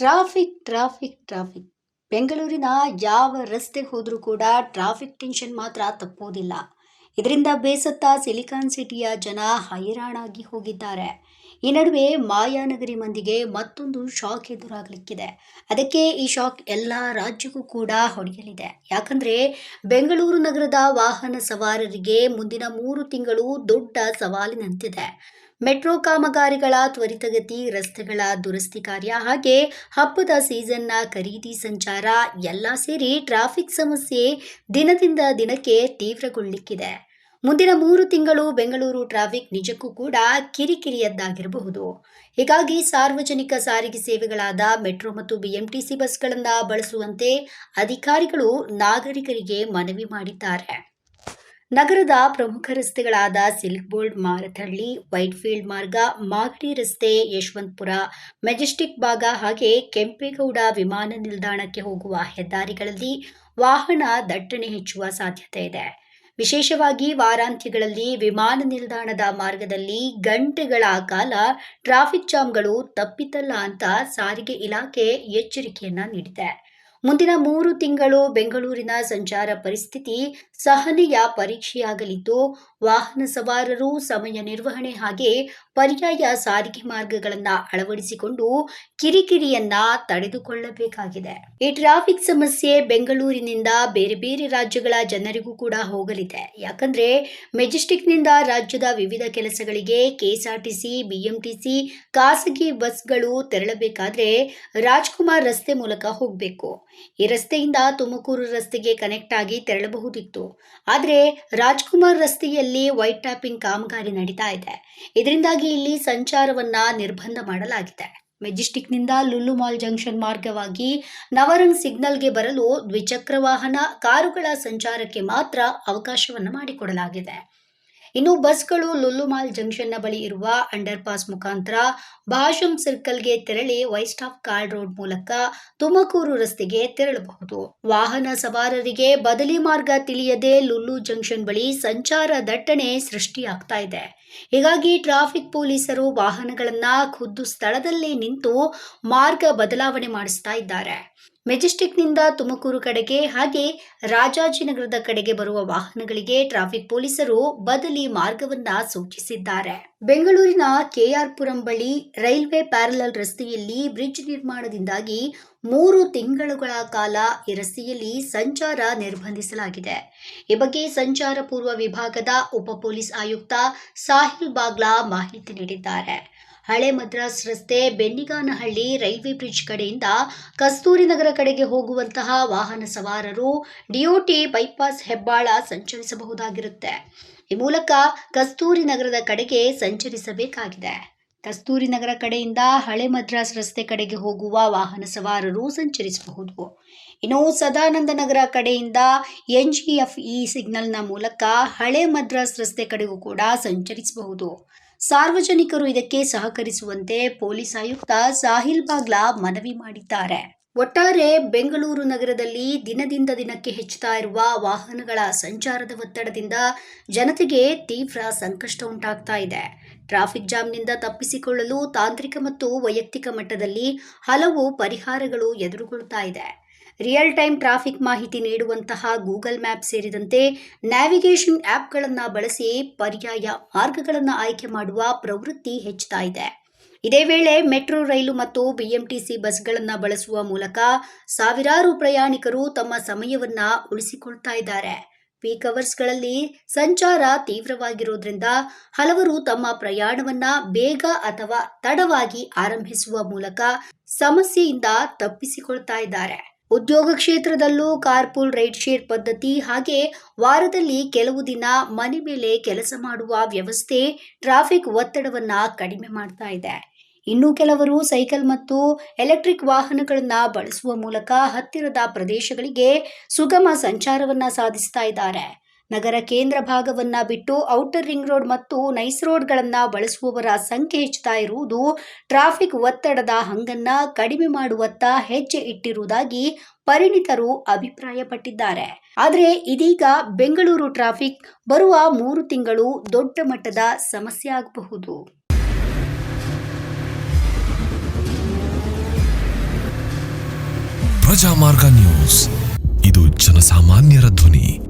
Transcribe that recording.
Traffic traffic traffic. ಬೆಂಗಳೂರಿನ ಯಾವ ರಸ್ತೆ ಹೋದರೂ ಕೂಡ ಟ್ರಾಫಿಕ್ ಟೆನ್ಷನ್ ಮಾತ್ರ ತಪ್ಪೋದಿಲ್ಲ. ಇದರಿಂದ ಬೇಸತ್ತ ಸಿಲಿಕಾನ್ ಸಿಟಿಯ ಜನ ಹೈರಾಣಾಗಿ ಹೋಗಿದ್ದಾರೆ. ಈ ನಡುವೆ ಮಾಯಾನಗರಿ ಮಂದಿಗೆ ಮತ್ತೊಂದು ಶಾಕ್ ಎದುರಾಗಲಿಕ್ಕಿದೆ. ಅದಕ್ಕೆ ಈ ಶಾಕ್ ಎಲ್ಲ ರಾಜ್ಯಕ್ಕೂ ಕೂಡ ಹೊಡೆಯಲಿದೆ. ಯಾಕಂದ್ರೆ ಬೆಂಗಳೂರು ನಗರದ ವಾಹನ ಸವಾರರಿಗೆ ಮುಂದಿನ ಮೂರು ತಿಂಗಳು ದೊಡ್ಡ ಸವಾಲಿನಂತಿದೆ. ಮೆಟ್ರೋ ಕಾಮಗಾರಿಗಳ ತ್ವರಿತಗತಿ, ರಸ್ತೆಗಳ ದುರಸ್ತಿ ಕಾರ್ಯ ಹಾಗೆ ಹಬ್ಬದ ಸೀಸನ್ನ ಖರೀದಿ ಸಂಚಾರ ಎಲ್ಲ ಸೇರಿ ಟ್ರಾಫಿಕ್ ಸಮಸ್ಯೆ ದಿನದಿಂದ ದಿನಕ್ಕೆ ತೀವ್ರಗೊಳ್ಳಿಕ್ಕಿದೆ. ಮುಂದಿನ ಮೂರು ತಿಂಗಳು ಬೆಂಗಳೂರು ಟ್ರಾಫಿಕ್ ನಿಜಕ್ಕೂ ಕೂಡ ಕಿರಿಕಿರಿಯದ್ದಾಗಿರಬಹುದು. ಹೀಗಾಗಿ ಸಾರ್ವಜನಿಕ ಸಾರಿಗೆ ಸೇವೆಗಳಾದ ಮೆಟ್ರೋ ಮತ್ತು ಬಿಎಂಟಿಸಿ ಬಸ್ಗಳನ್ನು ಬಳಸುವಂತೆ ಅಧಿಕಾರಿಗಳು ನಾಗರಿಕರಿಗೆ ಮನವಿ ಮಾಡಿದ್ದಾರೆ. ನಗರದ ಪ್ರಮುಖ ರಸ್ತೆಗಳಾದ ಸಿಲ್ಕ್ ಬೋರ್ಡ್ ಮಾರಥಳ್ಳಿ ವೈಟ್ಫೀಲ್ಡ್ ಮಾರ್ಗ, ಮಾಗಡಿ ರಸ್ತೆ, ಯಶವಂತಪುರ, ಮೆಜೆಸ್ಟಿಕ್ ಭಾಗ ಹಾಗೆ ಕೆಂಪೇಗೌಡ ವಿಮಾನ ನಿಲ್ದಾಣಕ್ಕೆ ಹೋಗುವ ಹೆದ್ದಾರಿಗಳಲ್ಲಿ ವಾಹನ ದಟ್ಟಣೆ ಹೆಚ್ಚುವ ಸಾಧ್ಯತೆ ಇದೆ. ವಿಶೇಷವಾಗಿ ವಾರಾಂತ್ಯಗಳಲ್ಲಿ ವಿಮಾನ ನಿಲ್ದಾಣದ ಮಾರ್ಗದಲ್ಲಿ ಗಂಟೆಗಳ ಕಾಲ ಟ್ರಾಫಿಕ್ ಜಾಮ್ಗಳು ತಪ್ಪಿತಲ್ಲ ಅಂತ ಸಾರಿಗೆ ಇಲಾಖೆ ಎಚ್ಚರಿಕೆಯನ್ನ ನೀಡಿದೆ. ಮುಂದಿನ ಮೂರು ತಿಂಗಳು ಬೆಂಗಳೂರಿನ ಸಂಚಾರ ಪರಿಸ್ಥಿತಿ ಸಹನೆಯ ಪರೀಕ್ಷೆಯಾಗಲಿದ್ದು ವಾಹನ ಸವಾರರು ಸಮಯ ನಿರ್ವಹಣೆ ಹಾಗೆ ಪರ್ಯಾಯ ಸಾರಿಗೆ ಮಾರ್ಗಗಳನ್ನು ಅಳವಡಿಸಿಕೊಂಡು ಕಿರಿಕಿರಿಯನ್ನ ತಡೆದುಕೊಳ್ಳಬೇಕಾಗಿದೆ. ಈ ಟ್ರಾಫಿಕ್ ಸಮಸ್ಯೆ ಬೆಂಗಳೂರಿನಿಂದ ಬೇರೆ ಬೇರೆ ರಾಜ್ಯಗಳ ಜನರಿಗೂ ಕೂಡ ಹೋಗಲಿದೆ. ಯಾಕಂದ್ರೆ ಮೆಜೆಸ್ಟಿಕ್ನಿಂದ ರಾಜ್ಯದ ವಿವಿಧ ಕೆಲಸಗಳಿಗೆ ಕೆಎಸ್ಆರ್ಟಿಸಿ, ಬಿಎಂಟಿಸಿ, ಖಾಸಗಿ ಬಸ್ಗಳು ತೆರಳಬೇಕಾದ್ರೆ ರಾಜ್ಕುಮಾರ್ ರಸ್ತೆ ಮೂಲಕ ಹೋಗಬೇಕು. ಈ ರಸ್ತೆಯಿಂದ ತುಮಕೂರು ರಸ್ತೆಗೆ ಕನೆಕ್ಟ್ ಆಗಿ ತೆರಳಬಹುದಿತ್ತು. ಆದರೆ ರಾಜ್ಕುಮಾರ್ ರಸ್ತೆಯಲ್ಲಿ ವೈಟ್ ಟ್ಯಾಪಿಂಗ್ ಕಾಮಗಾರಿ ನಡೀತಾ ಇದೆ. ಇದರಿಂದಾಗಿ ಇಲ್ಲಿ ಸಂಚಾರವನ್ನ ನಿರ್ಬಂಧ ಮಾಡಲಾಗಿದೆ. ಮೆಜೆಸ್ಟಿಕ್ನಿಂದ ಲುಲ್ಲು ಮಾಲ್ ಜಂಕ್ಷನ್ ಮಾರ್ಗವಾಗಿ ನವರಂಗ್ ಸಿಗ್ನಲ್ಗೆ ಬರಲು ದ್ವಿಚಕ್ರ ವಾಹನ, ಕಾರುಗಳ ಸಂಚಾರಕ್ಕೆ ಮಾತ್ರ ಅವಕಾಶವನ್ನು ಮಾಡಿಕೊಡಲಾಗಿದೆ. ಇನ್ನು ಬಸ್ಗಳು ಲುಲ್ಲುಮಾಲ್ ಜಂಕ್ಷನ್ನ ಬಳಿ ಇರುವ ಅಂಡರ್ ಪಾಸ್ ಮುಖಾಂತರ ಭಾಷಂ ಸರ್ಕಲ್ಗೆ ತೆರಳಿ ಆಫ್ ಕಾರ್ಡ್ ರೋಡ್ ಮೂಲಕ ತುಮಕೂರು ರಸ್ತೆಗೆ ತೆರಳಬಹುದು. ವಾಹನ ಸವಾರರಿಗೆ ಬದಲಿ ಮಾರ್ಗ ತಿಳಿಯದೆ ಲುಲ್ಲು ಜಂಕ್ಷನ್ ಬಳಿ ಸಂಚಾರ ದಟ್ಟಣೆ ಸೃಷ್ಟಿಯಾಗ್ತಾ ಇದೆ. ಹೀಗಾಗಿ ಟ್ರಾಫಿಕ್ ಪೊಲೀಸರು ವಾಹನಗಳನ್ನ ಖುದ್ದು ಸ್ಥಳದಲ್ಲೇ ನಿಂತು ಮಾರ್ಗ ಬದಲಾವಣೆ ಮಾಡಿಸ್ತಾ ಇದ್ದಾರೆ. ಮೆಜೆಸ್ಟಿಕ್ನಿಂದ ತುಮಕೂರು ಕಡೆಗೆ ಹಾಗೆ ರಾಜಾಜಿನಗರದ ಕಡೆಗೆ ಬರುವ ವಾಹನಗಳಿಗೆ ಟ್ರಾಫಿಕ್ ಪೊಲೀಸರು ಬದಲಿ ಮಾರ್ಗವನ್ನ ಸೂಚಿಸಿದ್ದಾರೆ. ಬೆಂಗಳೂರಿನ ಕೆಆರ್ಪುರಂ ಬಳಿ ರೈಲ್ವೆ ಪ್ಯಾರಲಲ್ ರಸ್ತೆಯಲ್ಲಿ ಬ್ರಿಡ್ಜ್ ನಿರ್ಮಾಣದಿಂದಾಗಿ ಮೂರು ತಿಂಗಳುಗಳ ಕಾಲ ಈ ರಸ್ತೆಯಲ್ಲಿ ಸಂಚಾರ ನಿರ್ಬಂಧಿಸಲಾಗಿದೆ. ಈ ಬಗ್ಗೆ ಸಂಚಾರ ಪೂರ್ವ ವಿಭಾಗದ ಉಪ ಪೊಲೀಸ್ ಆಯುಕ್ತ ಸಾಹಿಲ್ ಬಾಗ್ಲಾ ಮಾಹಿತಿ ನೀಡಿದ್ದಾರೆ. ಹಳೆ ಮದ್ರಾಸ್ ರಸ್ತೆ ಬೆನ್ನಿಗಾನಹಳ್ಳಿ ರೈಲ್ವೆ ಬ್ರಿಡ್ಜ್ ಕಡೆಯಿಂದ ಕಸ್ತೂರಿ ನಗರ ಕಡೆಗೆ ಹೋಗುವಂತಹ ವಾಹನ ಸವಾರರು ಡಿಒಟಿ ಬೈಪಾಸ್ ಹೆಬ್ಬಾಳ ಸಂಚರಿಸಬಹುದಾಗಿರುತ್ತೆ. ಈ ಮೂಲಕ ಕಸ್ತೂರಿ ನಗರದ ಕಡೆಗೆ ಸಂಚರಿಸಬೇಕಾಗಿದೆ. ಕಸ್ತೂರಿ ನಗರ ಕಡೆಯಿಂದ ಹಳೆ ಮದ್ರಾಸ್ ರಸ್ತೆ ಕಡೆಗೆ ಹೋಗುವ ವಾಹನ ಸವಾರರು ಸಂಚರಿಸಬಹುದು. ಇನ್ನು ಸದಾನಂದ ನಗರ ಕಡೆಯಿಂದ ಎನ್ ಜಿ ಎಫ್ ಇ ಸಿಗ್ನಲ್ನ ಮೂಲಕ ಹಳೆ ಮದ್ರಾಸ್ ರಸ್ತೆ ಕಡೆಗೂ ಕೂಡ ಸಂಚರಿಸಬಹುದು. ಸಾರ್ವಜನಿಕರು ಇದಕ್ಕೆ ಸಹಕರಿಸುವಂತೆ ಪೊಲೀಸ್ ಆಯುಕ್ತ ಸಾಹಿಲ್ ಬಾಗ್ಲಾ ಮನವಿ ಮಾಡಿದ್ದಾರೆ. ಒಟ್ಟಾರೆ ಬೆಂಗಳೂರು ನಗರದಲ್ಲಿ ದಿನದಿಂದ ದಿನಕ್ಕೆ ಹೆಚ್ಚುತ್ತಾ ಇರುವ ವಾಹನಗಳ ಸಂಚಾರದ ಒತ್ತಡದಿಂದ ಜನತೆಗೆ ತೀವ್ರ ಸಂಕಷ್ಟ ಉಂಟಾಗ್ತಾ ಇದೆ. ಟ್ರಾಫಿಕ್ ಜಾಮ್ನಿಂದ ತಪ್ಪಿಸಿಕೊಳ್ಳಲು ತಾಂತ್ರಿಕ ಮತ್ತು ವೈಯಕ್ತಿಕ ಮಟ್ಟದಲ್ಲಿ ಹಲವು ಪರಿಹಾರಗಳು ಎದುರುಗೊಳ್ತಾ ಇದೆ. ರಿಯಲ್ ಟೈಮ್ ಟ್ರಾಫಿಕ್ ಮಾಹಿತಿ ನೀಡುವಂತಹ ಗೂಗಲ್ ಮ್ಯಾಪ್ ಸೇರಿದಂತೆ ನ್ಯಾವಿಗೇಷನ್ ಆ್ಯಪ್ಗಳನ್ನು ಬಳಸಿ ಪರ್ಯಾಯ ಮಾರ್ಗಗಳನ್ನು ಆಯ್ಕೆ ಮಾಡುವ ಪ್ರವೃತ್ತಿ ಹೆಚ್ಚುತ್ತಾ ಇದೆ. ಇದೇ ವೇಳೆ ಮೆಟ್ರೋ, ರೈಲು ಮತ್ತು ಬಿಎಂಟಿಸಿ ಬಸ್ಗಳನ್ನು ಬಳಸುವ ಮೂಲಕ ಸಾವಿರಾರು ಪ್ರಯಾಣಿಕರು ತಮ್ಮ ಸಮಯವನ್ನು ಉಳಿಸಿಕೊಳ್ತಾ ಇದ್ದಾರೆ. ಪೀಕ್ ಅವರ್ಸ್ಗಳಲ್ಲಿ ಸಂಚಾರ ತೀವ್ರವಾಗಿರೋದ್ರಿಂದ ಹಲವರು ತಮ್ಮ ಪ್ರಯಾಣವನ್ನ ಬೇಗ ಅಥವಾ ತಡವಾಗಿ ಆರಂಭಿಸುವ ಮೂಲಕ ಸಮಸ್ಯೆಯಿಂದ ತಪ್ಪಿಸಿಕೊಳ್ತಾ ಇದ್ದಾರೆ. ಉದ್ಯೋಗ ಕ್ಷೇತ್ರದಲ್ಲೂ ಕಾರ್ಪೂಲ್ ರೈಡ್ ಶೇರ್ ಪದ್ಧತಿ ಹಾಗೆ ವಾರದಲ್ಲಿ ಕೆಲವು ದಿನ ಮನೆ ಮೇಲೆ ಕೆಲಸ ಮಾಡುವ ವ್ಯವಸ್ಥೆ ಟ್ರಾಫಿಕ್ ಒತ್ತಡವನ್ನು ಕಡಿಮೆ ಮಾಡ್ತಾ ಇದೆ. ಇನ್ನು ಕೆಲವರು ಸೈಕಲ್ ಮತ್ತು ಎಲೆಕ್ಟ್ರಿಕ್ ವಾಹನಗಳನ್ನು ಬಳಸುವ ಮೂಲಕ ಹತ್ತಿರದ ಪ್ರದೇಶಗಳಿಗೆ ಸುಗಮ ಸಂಚಾರವನ್ನು ಸಾಧಿಸ್ತಾ ಇದ್ದಾರೆ. ನಗರ ಕೇಂದ್ರ ಭಾಗವನ್ನ ಬಿಟ್ಟು ಔಟರ್ ರಿಂಗ್ ರೋಡ್ ಮತ್ತು ನೈಸ್ ರೋಡ್ಗಳನ್ನ ಬಳಸುವವರ ಸಂಖ್ಯೆ ಹೆಚ್ಚುತ್ತಾ ಇರುವುದು ಟ್ರಾಫಿಕ್ ಒತ್ತಡದ ಹಂಗನ್ನ ಕಡಿಮೆ ಮಾಡುವತ್ತ ಹೆಜ್ಜೆ ಇಟ್ಟಿರುವುದಾಗಿ ಪರಿಣಿತರು ಅಭಿಪ್ರಾಯಪಟ್ಟಿದ್ದಾರೆ. ಆದರೆ ಇದೀಗ ಬೆಂಗಳೂರು ಟ್ರಾಫಿಕ್ ಬರುವ ಮೂರು ತಿಂಗಳು ದೊಡ್ಡ ಮಟ್ಟದ ಸಮಸ್ಯೆ ಆಗಬಹುದು. ಪ್ರಜಾಮಾರ್ಗ ನ್ಯೂಸ್. ಇದು ಜನಸಾಮಾನ್ಯರ ಧ್ವನಿ.